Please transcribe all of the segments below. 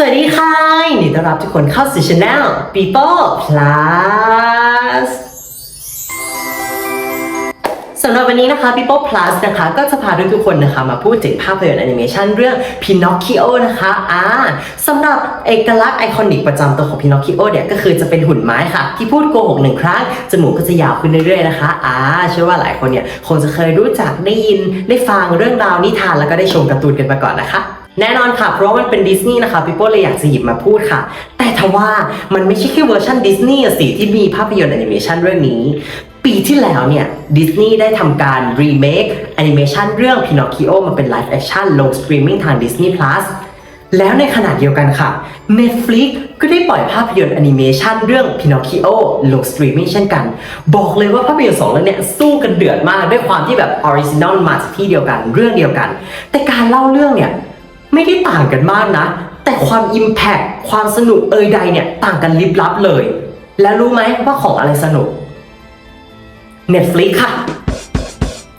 สวัสดีค่ะยินดีต้อนรับทุกคนเข้าสู่ช anel People Plus สำหรับวันนี้นะคะ People Plus นะคะ ก็จะพาทุกคนนะคะ มาพูดถึงภาพยนตร์แอนิเมชันเรื่อง Pinocchio นะคะอ่าสำหรับเอกลักษณ์ไอคอนิกประจำตัวของ Pinocchio เนี่ย ก็คือจะเป็นหุ่นไม้ค่ะ ที่พูดโกหกหนึ่งครั้ง จมูกก็จะยาวขึ้นเรื่อยๆนะคะอ่าเชื่อว่าหลายคนเนี่ย คงจะเคยรู้จักได้ยินได้ฟังเรื่องราวนิทานแล้วก็ได้ชมการ์ตูนกันมาก่อนนะคะ แน่นอนค่ะ เพราะมันเป็นดิสนีย์นะคะพี่โป้เลยอยากจะหยิบมาพูดค่ะ แต่ทว่ามันไม่ใช่แค่เวอร์ชันดิสนีย์สิที่มีภาพยนตร์แอนิเมชันเรื่องนี้ ปีที่แล้วเนี่ยดิสนีย์ได้ทำการรีเมคแอนิเมชันเรื่อง Pinocchio มาเป็นไลฟ์แอคชั่นลงสตรีมมิ่งทาง Disney Plus แล้วในขณะเดียวกันค่ะ Netflix ก็ได้ปล่อยภาพยนตร์แอนิเมชันเรื่อง Pinocchio ลงสตรีมมิ่งเช่นกัน บอกเลยว่าภาพยนตร์สองเรื่องเนี้ยสู้กันเดือดมากด้วยความที่แบบออริจินอลมาจากที่เดียวกันเรื่องเดียวกัน แต่การเล่าเรื่องเนี่ย ไม่ได้ต่างกันมากนะ แต่ความ Impact ความสนุกเอยใดเนี่ยต่างกันลิบลับเลย แล้วรู้ไหมว่าของอะไรสนุก Netflix ค่ะ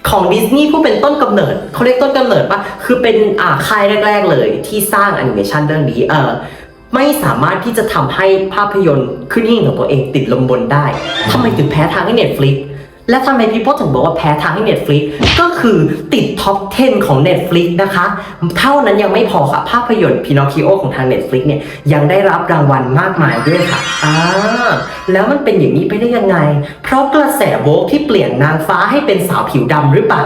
ของดิสนีย์ผู้เป็นต้นกำเนิดเขาเรียกต้นกำเนิดปะคือเป็นอ่าค่ายแรก ๆ เลยที่สร้างแอนิเมชันเรื่องนี้เออไม่สามารถที่จะทำให้ภาพยนตร์ขึ้นหิ่งของตัวเองติดลมบนได้ทำไมถึงแพ้ทางให้ Netflix และทำไมพี่โป้ถึงบอกว่าแพ้ทางให้ Netflix ก็คือติดท็อป 10 ของ Netflix นะคะ เท่านั้นยังไม่พอค่ะ ภาพยนตร์ Pinocchio ของทาง Netflix เนี่ยยังได้รับรางวัลมากมายด้วยค่ะอ่าแล้วมันเป็นอย่างนี้ไปได้ยังไง เพราะกระแสโวกที่เปลี่ยนนางฟ้าให้เป็นสาวผิวดำหรือเปล่า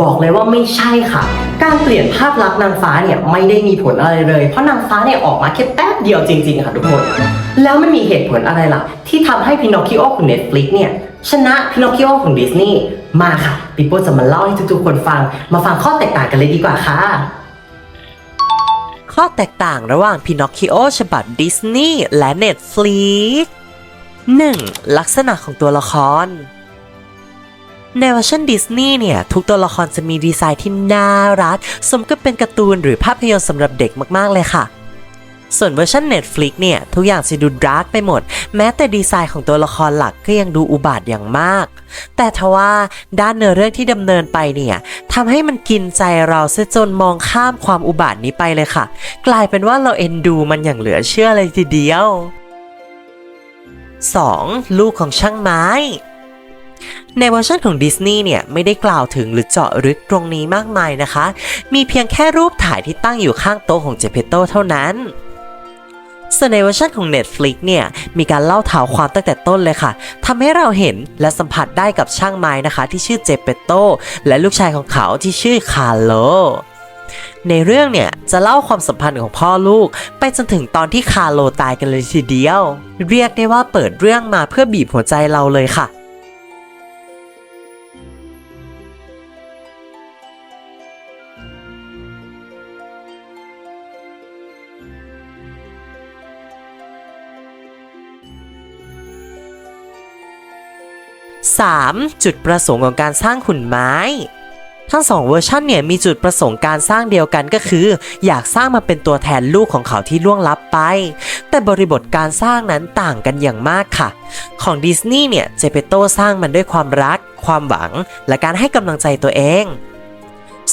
บอกเลยว่าไม่ใช่ค่ะ การเปลี่ยนภาพลักษณ์นางฟ้าเนี่ยไม่ได้มีผลอะไรเลย เพราะนางฟ้าเนี่ยออกมาแค่แป๊บเดียวจริงๆค่ะทุกคน แล้วมันมีเหตุผลอะไรล่ะ ที่ทำให้ Pinocchio ของ Netflix เนี่ย ชนะ Pinocchio ของดิสนีย์มาค่ะปิโป้จะมาเล่าให้ทุกๆคนฟัง มาฟังข้อแตกต่างกันเลยดีกว่าค่ะ ข้อแตกต่างระหว่าง Pinocchio ฉบับดิสนีย์และ Netflix 1. ลักษณะของตัวละคร ในเวอร์ชันดิสนีย์เนี่ย ทุกตัวละครจะมีดีไซน์ที่น่ารัก สมกับเป็นการ์ตูนหรือภาพยนตร์สำหรับเด็กมาก ๆ เลยค่ะ ส่วนเวอร์ชัน Netflix เนี่ย ทุกอย่างจะดูดาร์กไปหมด แม้แต่ดีไซน์ของตัวละครหลักก็ยังดูอุบาทอย่างมาก แต่ทว่าด้านเนื้อเรื่องที่ดำเนินไปเนี่ยทำให้มันกินใจเราเสียจนมองข้ามความอุบาทนี้ไปเลยค่ะ กลายเป็นว่าเราเอ็นดูมันอย่างเหลือเชื่อเลยทีเดียว 2. ลูกของช่างไม้ในเวอร์ชันของดิสนีย์เนี่ยไม่ได้กล่าวถึงหรือเจาะลึกตรงนี้มากมายนะคะ มีเพียงแค่รูปถ่ายที่ตั้งอยู่ข้างโต๊ะของเจเปโตเท่านั้น ส่วนในเวอร์ชันของ Netflix เนี่ย มีการเล่าเท้าความตั้งแต่ต้นเลยค่ะทำให้เราเห็นและสัมผัสได้กับช่างไม้นะคะ ที่ชื่อเจเปโตและลูกชายของเขาที่ชื่อคาร์โลในเรื่องเนี่ย จะเล่าความสัมพันธ์ของพ่อลูก ไปจนถึงตอนที่คาร์โลตายกันเลยทีเดียว เรียกได้ว่าเปิดเรื่องมาเพื่อบีบหัวใจเราเลยค่ะ 3. จุดประสงค์ของการสร้างหุ่นไม้ ทั้งสองเวอร์ชันเนี่ยมีจุดประสงค์การสร้างเดียวกันก็คือ อยากสร้างมาเป็นตัวแทนลูกของเขาที่ล่วงลับไป แต่บริบทการสร้างนั้นต่างกันอย่างมากค่ะ ของดิสนีย์เนี่ยเจเปโตสร้างมันด้วยความรัก ความหวัง และการให้กำลังใจตัวเอง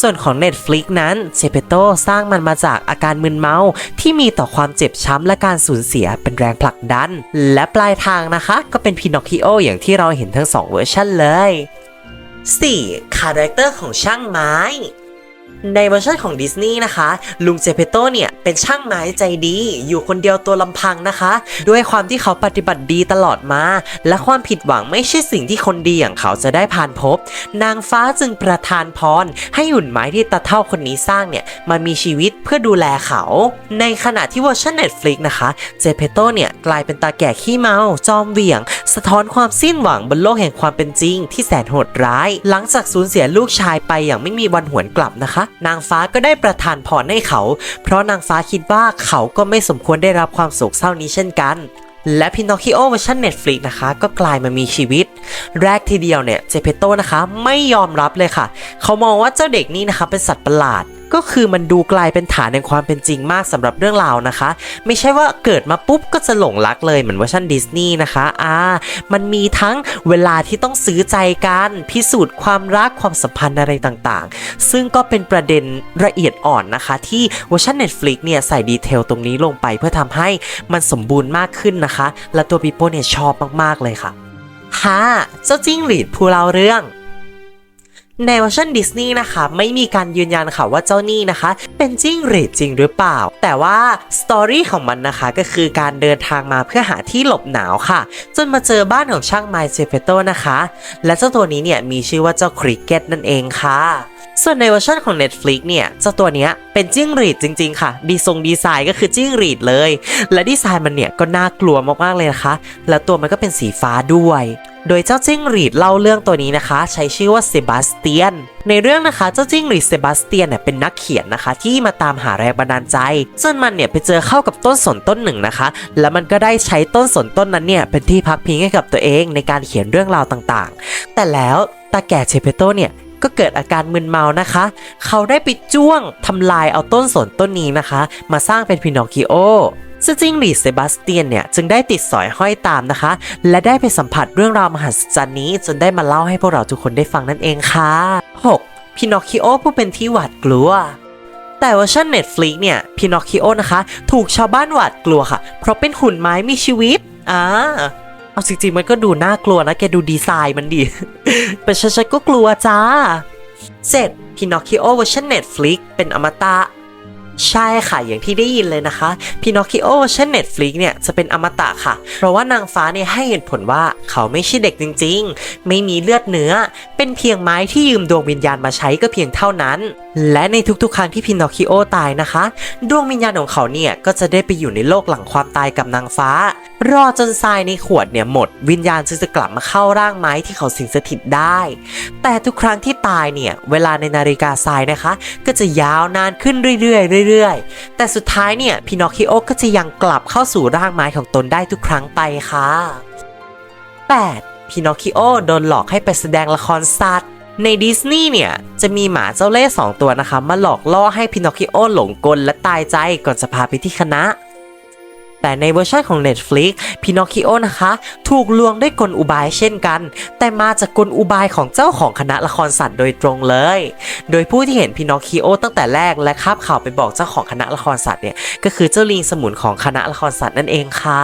ส่วนของ Netflix นั้นเซเปโตสร้างมันมาจากอาการมึนเมาที่มีต่อความเจ็บช้ำและการสูญเสียเป็นแรงผลักดัน และปลายทางนะคะ ก็เป็นพินอคคิโออย่างที่เราเห็นทั้งสองเวอร์ชันเลย 4. คาแรคเตอร์ของช่างไม้ ในเวอร์ชันของดิสนีย์นะคะ ลุงเจเปโตเนี่ย เป็นช่างไม้ใจดี อยู่คนเดียวตัวลำพังนะคะ ด้วยความที่เขาปฏิบัติดีตลอดมา และความผิดหวังไม่ใช่สิ่งที่คนดีอย่างเขาจะได้ผ่านพบ นางฟ้าจึงประทานพร ให้หุ่นไม้ที่ตาเท่าคนนี้สร้างเนี่ยมามีชีวิตเพื่อดูแลเขา ในขณะที่เวอร์ชัน Netflix นะคะ เจเปโตเนี่ยกลายเป็นตาแก่ขี้เมา จอมเหวี่ยง สะท้อนความสิ้นหวังบนโลกแห่งความเป็นจริง ที่แสนโหดร้าย หลังจากสูญเสียลูกชายไปอย่างไม่มีวันหวนกลับนะคะนางฟ้าก็ได้ประทานพรให้เขา เพราะนางฟ้าคิดว่าเขาก็ไม่สมควรได้รับความโศกเศร้านี้เช่นกันและพินอคิโอเวอร์ชัน Netflix นะคะ ก็กลายมามีชีวิต แรกทีเดียวเนี่ย เจเปโตนะคะ ไม่ยอมรับเลยค่ะ เขามองว่าเจ้าเด็กนี่นะคะ เป็นสัตว์ประหลาด ก็คือมันดูกลายเป็นฐานแห่งความเป็นจริงมากสำหรับเรื่องราวนะคะ ไม่ใช่ว่าเกิดมาปุ๊บก็จะหลงรักเลยเหมือนเวอร์ชันดิสนีย์นะคะอ่ามันมีทั้งเวลาที่ต้องซื้อใจกันพิสูจน์ความรักความสัมพันธ์อะไรต่างๆ ซึ่งก็เป็นประเด็นละเอียดอ่อนนะคะ ที่เวอร์ชัน Netflix เนี่ยใส่ดีเทลตรงนี้ลงไปเพื่อทำให้มันสมบูรณ์มากขึ้นนะคะ และตัวปีโป้เนี่ยชอบมากๆเลยค่ะ 5. เจ้าจิ้งหรีดผู้เล่าเรื่อง ในเวอร์ชันดิสนีย์นะคะ ไม่มีการยืนยันค่ะว่าเจ้านี่นะคะ เป็นจิ้งหรีดจริงหรือเปล่า แต่ว่าสตอรี่ของมันนะคะก็คือการเดินทางมาเพื่อหาที่หลบหนาวค่ะ จนมาเจอบ้านของช่างไมเซเฟโตนะคะ และเจ้าตัวนี้เนี่ยมีชื่อว่าเจ้าคริกเก็ตนั่นเองค่ะส่วนในเวอร์ชันของ Netflix เนี่ยเจ้าตัวเนี้ยเป็นจิ้งหรีดจริง ๆ ค่ะ ดีทรงดีไซน์ก็คือจิ้งหรีดเลย และดีไซน์มันเนี่ยก็น่ากลัวมากๆเลยนะคะ แล้วตัวมันก็เป็นสีฟ้าด้วย โดยเจ้าจิ้งหรีดเล่าเรื่องตัวนี้นะคะ ใช้ชื่อว่าเซบาสเตียน ในเรื่องนะคะเจ้าจิ้งหรีดเซบาสเตียนเนี่ยเป็นนักเขียนนะคะ ที่มาตามหาแรงบันดาลใจจนมันเนี่ยไปเจอเข้ากับต้นสนต้นหนึ่งนะคะ แล้วมันก็ได้ใช้ต้นสนต้นนั้นเนี่ยเป็นที่พักพิงให้กับตัวเองในการเขียนเรื่องราวต่างๆ แต่แล้วตาแก่เชเปโตเนี่ยก็เกิดอาการมึนเมานะคะ เขาได้ไปจ้วงทำลายเอาต้นสนต้นนี้นะคะ มาสร้างเป็นพินอคิโอ ซึ่งจิ้งหรีดเซบาสเตียนเนี่ยจึงได้ติดสอยห้อยตามนะคะ และได้ไปสัมผัสเรื่องราวมหัศจรรย์นี้ จนได้มาเล่าให้พวกเราทุกคนได้ฟังนั่นเองค่ะ 6. พินอคคิโอผู้เป็นที่หวาดกลัวแต่เวอร์ชัน Netflix เนี่ยพินอคคิโอนะคะ ถูกชาวบ้านหวาดกลัวค่ะ เพราะเป็นหุ่นไม้มีชีวิตอ่าเอาจริงๆมันก็ดูน่ากลัวนะแกดูดีไซน์มันดีเป็นฉันก็กลัวจ้า 7. พินอคคิโอเวอร์ชัน Netflix เป็นอมตะ ใช่ค่ะ อย่างที่ได้ยินเลยนะคะพินอคคิโอเช่น Netflix เนี่ยจะเป็นอมตะค่ะ เพราะว่านางฟ้าเนี่ยให้เหตุผลว่าเขาไม่ใช่เด็กจริงๆ ไม่มีเลือดเนื้อ เป็นเพียงไม้ที่ยืมดวงวิญญาณมาใช้ก็เพียงเท่านั้น และในทุกๆ ครั้งที่พินอคคิโอตายนะคะ ดวงวิญญาณของเขาเนี่ยก็จะได้ไปอยู่ในโลกหลังความตายกับนางฟ้า รอจนทรายในขวดเนี่ยหมดวิญญาณจึงจะกลับมาเข้าร่างไม้ที่เขาสิงสถิตได้ แต่ทุกครั้งที่ตายเนี่ยเวลาในนาฬิกาทรายนะคะ ก็จะยาวนานขึ้นเรื่อยๆเรื่อยๆ แต่สุดท้ายเนี่ยพินอคคิโอก็จะยังกลับเข้าสู่ร่างไม้ของตนได้ทุกครั้งไปค่ะ 8. พินอคคิโอโดนหลอกให้ไปแสดงละครสัตว์ในดิสนีย์เนี่ย จะมีหมาเจ้าเล่ห์สองตัวนะคะ มาหลอกล่อให้พินอคคิโอหลงกลและตายใจก่อนจะพาไปที่คณะ แต่ในเวอร์ชันของ Netflix พินอคคิโอนะคะ ถูกลวงด้วยกลอุบายเช่นกัน แต่มาจากกลอุบายของเจ้าของคณะละครสัตว์โดยตรงเลย โดยผู้ที่เห็นพินอคคิโอตั้งแต่แรกและคาบข่าวไปบอกเจ้าของคณะละครสัตว์เนี่ยก็คือเจ้าลิงสมุนของคณะละครสัตว์นั่นเองค่ะ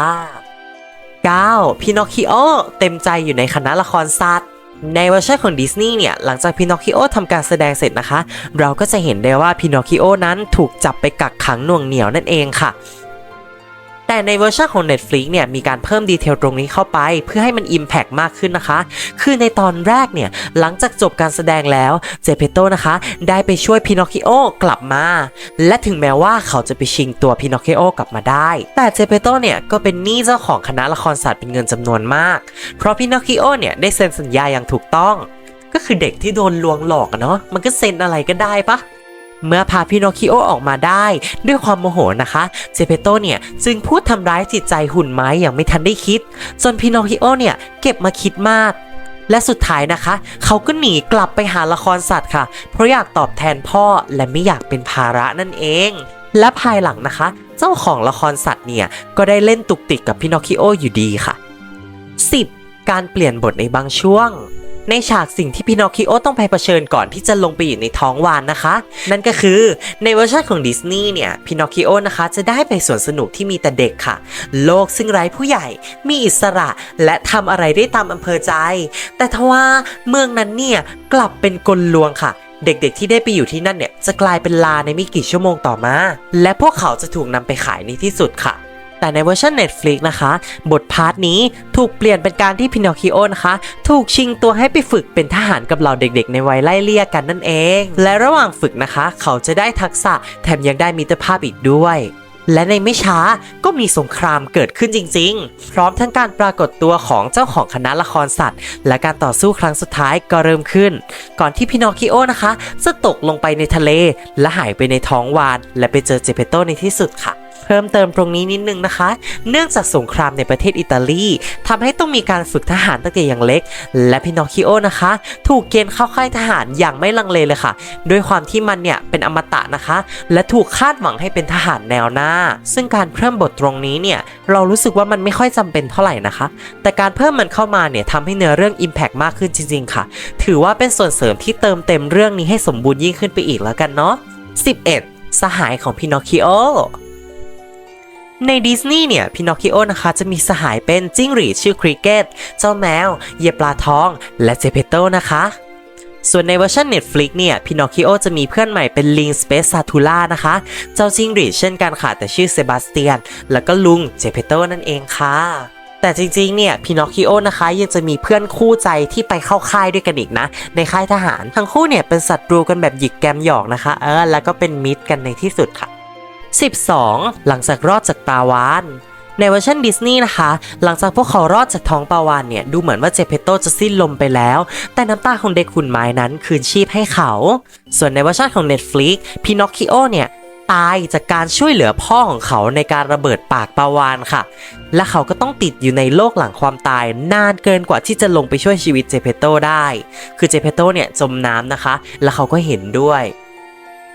9. พินอคคิโอเต็มใจอยู่ในคณะละครสัตว์ในเวอร์ชันของดิสนีย์เนี่ย หลังจากพินอคคิโอทำการแสดงเสร็จนะคะ เราก็จะเห็นได้ว่าพินอคคิโอนั้นถูกจับไปกักขังน่วงเหนียวนั่นเองค่ะ แต่ในเวอร์ชันของ Netflix เนี่ยมีการเพิ่มดีเทลตรงนี้เข้าไป เพื่อให้มัน Impact มากขึ้นนะคะ คือในตอนแรกเนี่ยหลังจากจบการแสดงแล้วเจเปโตนะคะได้ไปช่วยพินอคคิโอกลับมา และถึงแม้ว่าเขาจะไปชิงตัวพินอคคิโอกลับมาได้ แต่เจเปโตเนี่ยก็เป็นหนี้เจ้าของคณะละครสัตว์เป็นเงินจำนวนมาก เพราะพินอคคิโอเนี่ยได้เซ็นสัญญาอย่างถูกต้อง ก็คือเด็กที่โดนลวงหลอกเนาะมันก็เซ็นอะไรก็ได้ปะ เมื่อพาพินอคิโอออกมาได้ด้วยความโมโหนะคะเจเปโตเนี่ยจึงพูดทำร้ายจิตใจหุ่นไม้อย่างไม่ทันได้คิด จนพินอคิโอเนี่ยเก็บมาคิดมาก และสุดท้ายนะคะ เขาก็หนีกลับไปหาละครสัตว์ค่ะ เพราะอยากตอบแทนพ่อและไม่อยากเป็นภาระนั่นเอง และภายหลังนะคะ เจ้าของละครสัตว์เนี่ยก็ได้เล่นตุกติกกับพินอคคิโออยู่ดีค่ะ 10. การเปลี่ยนบทในบางช่วง ในฉากสิ่งที่พินอคคิโอต้องไปเผชิญก่อนที่จะลงไปอยู่ในท้องวานนะคะ นั่นก็คือในเวอร์ชันของดิสนีย์เนี่ยพินอคคิโอนะคะจะได้ไปสวนสนุกที่มีแต่เด็กค่ะ โลกซึ่งไร้ผู้ใหญ่ มีอิสระและทำอะไรได้ตามอำเภอใจ แต่ทว่าเมืองนั้นเนี่ยกลับเป็นกลลวงค่ะเด็กๆ ที่ได้ไปอยู่ที่นั่นเนี่ย จะกลายเป็นลาในไม่กี่ชั่วโมงต่อมา และพวกเขาจะถูกนำไปขายในที่สุดค่ะ แต่ในเวอร์ชัน Netflix นะคะ บทพาร์ทนี้ถูกเปลี่ยนเป็นการที่พินอคิโอนะคะ ถูกชิงตัวให้ไปฝึกเป็นทหารกับเหล่าเด็กๆ ในวัยไล่เลี่ยกันนั่นเอง และระหว่างฝึกนะคะ เขาจะได้ทักษะแถมยังได้มิตรภาพอีกด้วยและในไม่ช้าก็มีสงครามเกิดขึ้นจริงๆ พร้อมทั้งการปรากฏตัวของเจ้าของคณะละครสัตว์ และการต่อสู้ครั้งสุดท้ายก็เริ่มขึ้น ก่อนที่พินอคิโอนะคะ จะตกลงไปในทะเล และหายไปในท้องวาน และไปเจอเจเปโตในที่สุดค่ะ พิ่มเติมตรงนี้นิดนึงนะคะ เนื่องจากสงครามในประเทศอิตาลีทำให้ต้องมีการฝึกทหารตั้งแต่อย่างเล็ก และพินอคคิโอนะคะ ถูกเกณฑ์เข้าค่ายทหารอย่างไม่ลังเลเลยค่ะ ด้วยความที่มันเนี่ยเป็นอมตะนะคะ และถูกคาดหวังให้เป็นทหารแนวหน้า ซึ่งการเพิ่มบทตรงนี้เนี่ยเรารู้สึกว่ามันไม่ค่อยจำเป็นเท่าไหร่นะคะ แต่การเพิ่มมันเข้ามาเนี่ยทำให้เนื้อเรื่อง Impact มากขึ้นจริง ๆ ค่ะ ถือว่าเป็นส่วนเสริมที่เติมเต็มเรื่องนี้ให้สมบูรณ์ยิ่งขึ้นไปอีกแล้วกันเนาะ 11. สหายของพินอคคิโอ ในดิสนีย์เนี่ยพินอคคิโอนะคะจะมีสหายเป็นจิ้งหรีดชื่อคริกเก็ต เจ้าแมว เหยียบปลาทอง และเจเปโตนะคะ ส่วนในเวอร์ชัน Netflix เนี่ยพินอคคิโอจะมีเพื่อนใหม่เป็นลิงสเปซซาทูล่านะคะ เจ้าจิ้งหรีดเช่นกันค่ะ แต่ชื่อเซบาสเตียน แล้วก็ลุงเจเปโตนั่นเองค่ะแต่จริงๆ เนี่ยพินอคคิโอนะคะยังจะมีเพื่อนคู่ใจที่ไปเข้าค่ายด้วยกันอีกนะ ในค่ายทหาร ทั้งคู่เนี่ยเป็นศัตรูกันแบบหยิกแกมหยอกนะคะ เออแล้วก็เป็นมิตรกันในที่สุดค่ะ 12. หลังจากรอดจากปลาวานในเวอร์ชันดิสนีย์นะคะ หลังจากพวกเขารอดจากท้องปาวานเนี่ย ดูเหมือนว่าเจเปโตจะสิ้นลมไปแล้ว แต่น้ำตาของเด็กหุ่นไม้นั้นคืนชีพให้เขา ส่วนในเวอร์ชันของ Netflix พินอคคิโอเนี่ย ตายจากการช่วยเหลือพ่อของเขาในการระเบิดปากปาวานค่ะ และเขาก็ต้องติดอยู่ในโลกหลังความตาย นานเกินกว่าที่จะลงไปช่วยชีวิตเจเปโตได้ คือเจเปโตเนี่ยจมน้ำนะคะ แล้วเขาก็เห็นด้วย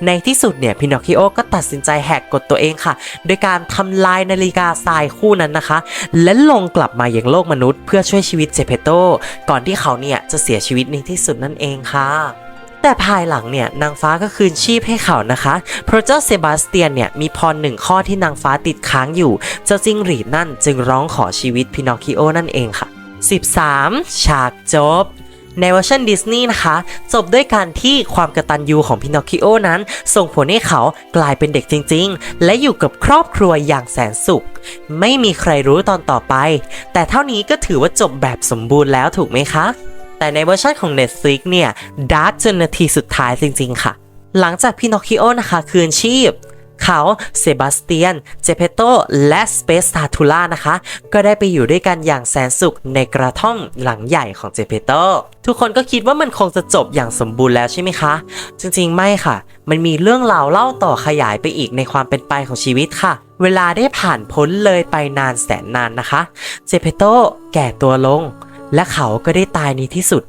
ในที่สุดเนี่ยพินอคคิโอก็ตัดสินใจแหกกฎตัวเองค่ะ โดยการทำลายนาฬิกาทรายคู่นั้นนะคะ และลงกลับมาอยังโลกมนุษย์ เพื่อช่วยชีวิตเจเปโตก่อนที่เขาเนี่ยจะเสียชีวิตในที่สุดนั่นเองค่ะแต่ภายหลังเนี่ยนางฟ้าก็คืนชีพให้เขานะคะเพราะเจ้าเซบาสเตียนเนี่ยมีพรหนึ่งข้อที่นางฟ้าติดค้างอยู่ เจ้าจิ้งหรีดนั่นจึงร้องขอชีวิตพินอคคิโอนั่นเองค่ะ 13. ฉากจบ ในเวอร์ชันดิสนีย์นะคะ จบด้วยการที่ความกระตัญญูของพินอคคิโอนั้น ส่งผลให้เขากลายเป็นเด็กจริง ๆ และอยู่กับครอบครัวอย่างแสนสุข ไม่มีใครรู้ตอนต่อไป แต่เท่านี้ก็ถือว่าจบแบบสมบูรณ์แล้วถูกไหมคะ แต่ในเวอร์ชันของ Netflix เนี่ยดาร์กจนนาทีสุดท้ายจริง ๆ ค่ะ หลังจากพินอคคิโอนะคะคืนชีพ เขาเซบาสเตียน เจเปโต และสเปซ t าทูล่านะคะ ก็ได้ไปอยู่ด้วยกันอย่างแสนสุขในกระท่อมหลังใหญ่ของเจเปโต ทุกคนก็คิดว่ามันคงจะจบอย่างสมบูรณ์แล้วใช่ไหมคะ จริงๆไม่ค่ะ มันมีเรื่องราวเล่าต่อขยายไปอีกในความเป็นไปของชีวิตค่ะ เวลาได้ผ่านพ้นเลยไปนานแสนนานนะคะ เจเปโตแก่ตัวลง และเขาก็ได้ตายในที่สุด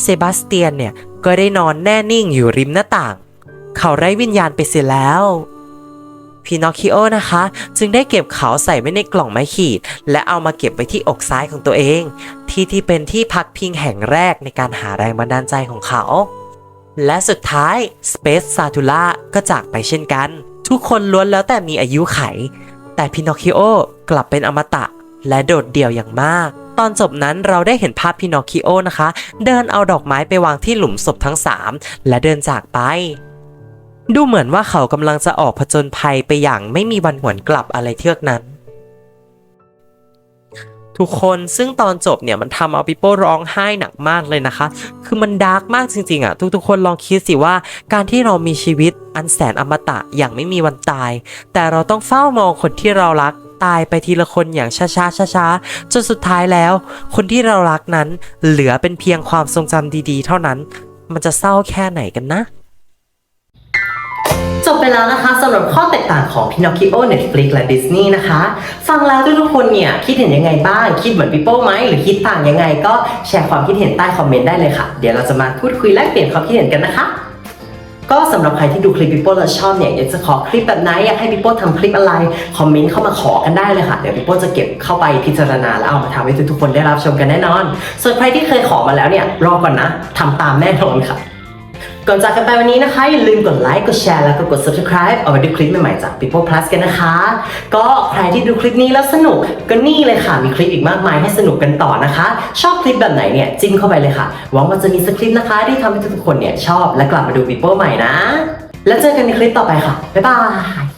เซบาสเตียนเนี่ยก็ได้นอนแน่นิ่งอยู่ริมหน้าต่าง เขาไร้วิญญาณไปเสียแล้วพินอคิโอนะคะ จึงได้เก็บเขาใส่ไว้ในกล่องไม้ขีด และเอามาเก็บไว้ที่อกซ้ายของตัวเอง ที่ที่เป็นที่พักพิงแห่งแรกในการหาแรงบันดาลใจของเขา และสุดท้าย Space s a t u l a ก็จากไปเช่นกัน ทุกคนล้วนแล้วแต่มีอายุไข แต่พินอคิโอกลับเป็นอมตะ และโดดเดี่ยวอย่างมาก ตอนจบนั้นเราได้เห็นภาพพินอคคิโอนะคะ เดินเอาดอกไม้ไปวางที่หลุมศพทั้ง 3 และเดินจากไป ดูเหมือนว่าเขากำลังจะออกผจญภัยไปอย่างไม่มีวันหวนกลับอะไรเทือกนั้น ทุกคนซึ่งตอนจบเนี่ยมันทำเอาปิโป้ร้องไห้หนักมากเลยนะคะ คือมันดาร์กมากจริงๆอะ ทุกๆคนลองคิดสิว่า การที่เรามีชีวิตอันแสนอมตะอย่างไม่มีวันตาย แต่เราต้องเฝ้ามองคนที่เรารักตายไปทีละคนอย่างช้าๆช้าๆจนสุดท้ายแล้ว คนที่เรารักนั้นเหลือเป็นเพียงความทรงจำดีๆ เท่านั้น มันจะเศร้าแค่ไหนกันนะ แล้วนะคะสำหรับข้อแตกต่างของ Pinocchio Netflix และ Disney นะคะ ฟังแล้วทุกคนเนี่ย คิดเห็นยังไงบ้าง คิดเหมือนพี่โป้ไหมหรือคิดต่างยังไง ก็แชร์ความคิดเห็นใต้คอมเมนต์ได้เลยค่ะ เดี๋ยวเราจะมาพูดคุยแลกเปลี่ยนความคิดเห็นกันนะคะก็สำหรับใครที่ดูคลิปพี่โป้แล้วชอบเนี่ยอยากจะขอคลิปแบบไหนอยากให้พี่โป้ทำคลิปอะไร คอมเมนต์เข้ามาขอกันได้เลยค่ะ เดี๋ยวพี่โป้จะเก็บเข้าไปพิจารณาแล้วเอามาทำให้ทุกๆคนได้รับชมกันแน่นอน ส่วนใครที่เคยขอมาแล้วเนี่ยรอก่อนนะทำตามแน่นอนค่ะ ก่อนจากกันไปวันนี้นะคะ อย่าลืมกดไลค์ กดแชร์ แล้วก็กด subscribe เอาไว้ดูคลิปใหม่ๆจาก People Plus กันนะคะ ก็ใครที่ดูคลิปนี้แล้วสนุกก็นี่เลยค่ะ มีคลิปอีกมากมายให้สนุกกันต่อนะคะ ชอบคลิปแบบไหนเนี่ยจิ้มเข้าไปเลยค่ะ หวังว่าจะมีสักคลิปนะคะ ที่ทำให้ทุกคนเนี่ยชอบและกลับมาดู People ใหม่นะ แล้วเจอกันในคลิปต่อไปค่ะบ๊ายบาย